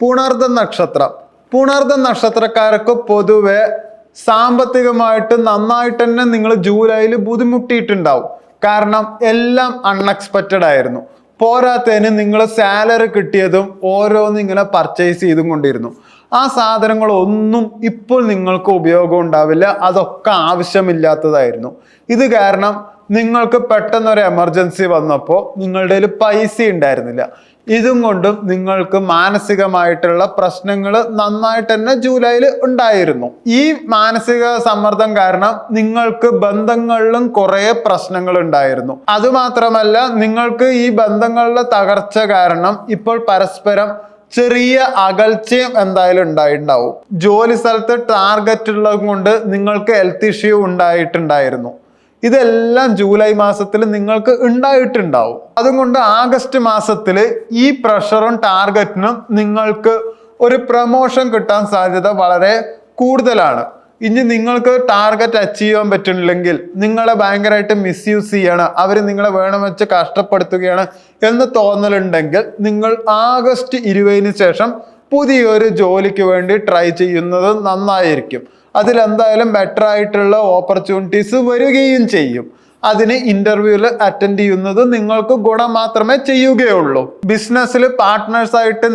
പുണർദ നക്ഷത്രം. പുണർദ നക്ഷത്രക്കാർക്ക് പൊതുവെ സാമ്പത്തികമായിട്ട് നന്നായിട്ട് തന്നെ നിങ്ങൾ ജൂലൈയിൽ ബുദ്ധിമുട്ടിയിട്ടുണ്ടാവും. കാരണം എല്ലാം അൺഎക്സ്പെക്റ്റഡ് ആയിരുന്നു. പോരാത്തതിന് നിങ്ങൾ സാലറി കിട്ടിയതും ഓരോന്നും ഇങ്ങനെ പർച്ചേസ് ചെയ്തും കൊണ്ടിരുന്നു. ആ സാധനങ്ങളൊന്നും ഇപ്പോൾ നിങ്ങൾക്ക് ഉപയോഗം ഉണ്ടാവില്ല. അതൊക്കെ ആവശ്യമില്ലാത്തതായിരുന്നു. ഇത് കാരണം നിങ്ങൾക്ക് പെട്ടെന്നൊരു എമർജൻസി വന്നപ്പോൾ നിങ്ങളുടെ കയ്യിൽ പൈസ ഉണ്ടായിരുന്നില്ല. ഇതും കൊണ്ടും നിങ്ങൾക്ക് മാനസികമായിട്ടുള്ള പ്രശ്നങ്ങൾ നന്നായിട്ട് തന്നെ ജൂലൈയിൽ ഉണ്ടായിരുന്നു. ഈ മാനസിക സമ്മർദ്ദം കാരണം നിങ്ങൾക്ക് ബന്ധങ്ങളിലും കുറേ പ്രശ്നങ്ങൾ ഉണ്ടായിരുന്നു. അതുമാത്രമല്ല നിങ്ങൾക്ക് ഈ ബന്ധങ്ങളിലെ തകർച്ച കാരണം ഇപ്പോൾ പരസ്പരം ചെറിയ അകൽച്ചയും എന്തായാലും ഉണ്ടായിട്ടുണ്ടാവും. ജോലി സ്ഥലത്ത് ടാർഗറ്റ് ഉള്ളത് കൊണ്ട് നിങ്ങൾക്ക് ഹെൽത്ത് ഇഷ്യൂ ഉണ്ടായിട്ടുണ്ടായിരുന്നു. ഇതെല്ലാം ജൂലൈ മാസത്തിൽ നിങ്ങൾക്ക് ഉണ്ടായിട്ടുണ്ടാവും. അതുകൊണ്ട് ആഗസ്റ്റ് മാസത്തിൽ ഈ പ്രഷറും ടാർഗറ്റിനും നിങ്ങൾക്ക് ഒരു പ്രൊമോഷൻ കിട്ടാൻ സാധ്യത വളരെ കൂടുതലാണ്. ഇനി നിങ്ങൾക്ക് ടാർഗറ്റ് അച്ചീവ് ചെയ്യാൻ പറ്റുന്നില്ലെങ്കിൽ നിങ്ങളെ ഭയങ്കരമായിട്ട് മിസ്യൂസ് ചെയ്യാണ്. അവർ നിങ്ങളെ വേണം വെച്ച് കഷ്ടപ്പെടുത്തുകയാണ് എന്ന് തോന്നലുണ്ടെങ്കിൽ നിങ്ങൾ ആഗസ്റ്റ് ഇരുപതിന് ശേഷം പുതിയൊരു ജോലിക്ക് വേണ്ടി ട്രൈ ചെയ്യുന്നത് നന്നായിരിക്കും. അതിലെന്തായാലും ബെറ്റർ ആയിട്ടുള്ള ഓപ്പർച്യൂണിറ്റീസ് വരികയും ചെയ്യും. അതിന് ഇന്റർവ്യൂവിൽ അറ്റൻഡ് ചെയ്യുന്നത് നിങ്ങൾക്ക് ഗുണം മാത്രമേ ചെയ്യുകയുള്ളൂ. ബിസിനസ്സിൽ പാർട്ട്നേഴ്സായിട്ട്